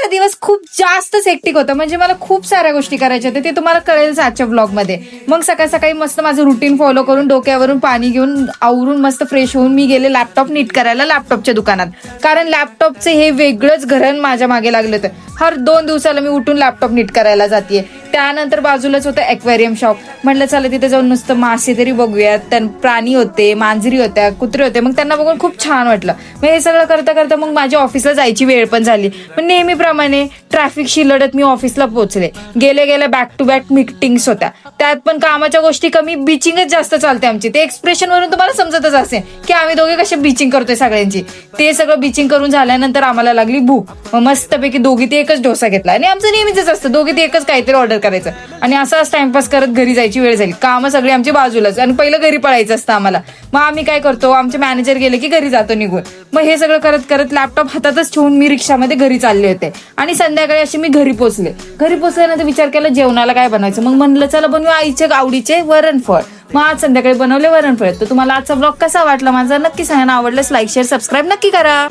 आजचा दिवस खूप जास्त सेक्टिक होता. म्हणजे मला खूप साऱ्या गोष्टी करायच्या होत्या. ते तुम्हाला कळेल आजच्या ब्लॉगमध्ये मग सकाळ सकाळी मस्त माझं रुटीन फॉलो करून डोक्यावरून पाणी घेऊन आवरून मस्त फ्रेश होऊन मी गेले लॅपटॉप नीट करायला लॅपटॉपच्या दुकानात. कारण लॅपटॉपचे हे वेगळंच घरण माझ्या मागे लागलं होतं. हर दोन दिवसाला मी उठून लॅपटॉप नीट करायला जाते त्यानंतर बाजूलाच होतं एक्वेरियम शॉप. म्हटलं चला तिथे जाऊन नुसतं मासे तरी बघूयात. त्यां प्राणी होते मांजरी होत्या कुत्रे होते. मग त्यांना बघून खूप छान वाटलं. मग हे सगळं करता करता मग माझ्या ऑफिसला जायची वेळ पण झाली. पण नेहमीप्रमाणे ट्रॅफिकशी लढत मी ऑफिसला पोहोचले. गेले गेले बॅक टू बॅक मिटिंग्स होत्या. त्यात पण कामाच्या गोष्टी कमी बिचिंगच जास्त चालते आमची. ते एक्सप्रेशन वरून तुम्हाला समजतच असेल की आम्ही दोघे कसे बिचिंग करतोय सगळ्यांची. ते सगळं बिचिंग करून झाल्यानंतर आम्हाला लागली भूक. मग मस्तपैकी दोघी ते एकच डोसा घेतला. आणि आमचं नेहमीच असतं. दोघी ते एकच काहीतरी ऑर्डर करायचं. आणि असंच टाइमपास करत घरी जायची वेळ झाली. कामं सगळी आमची बाजूलाच. आणि पहिलं घरी पळायचं असतं आम्हाला. मग आम्ही काय करतो? आमचे मॅनेजर गेले की घरी जातो निघून. मग हे सगळं करत करत लॅपटॉप हातातच ठेवून मी रिक्षामध्ये घरी चालले होते. आणि संध्याकाळी अशी मी घरी पोचले. घरी पोचल्यानंतर विचार केला जेवणाला काय बनायचं मग म्हणलं चला बनवू आईचे आवडीचे वरणफळ. मग आज संध्याकाळी बनवले वरणफळ. तर तुम्हाला आजचा ब्लॉग कसा वाटला? माझा नक्की सांगा. आवडल्यास लाईक शेअर सबस्क्राईब नक्की करा.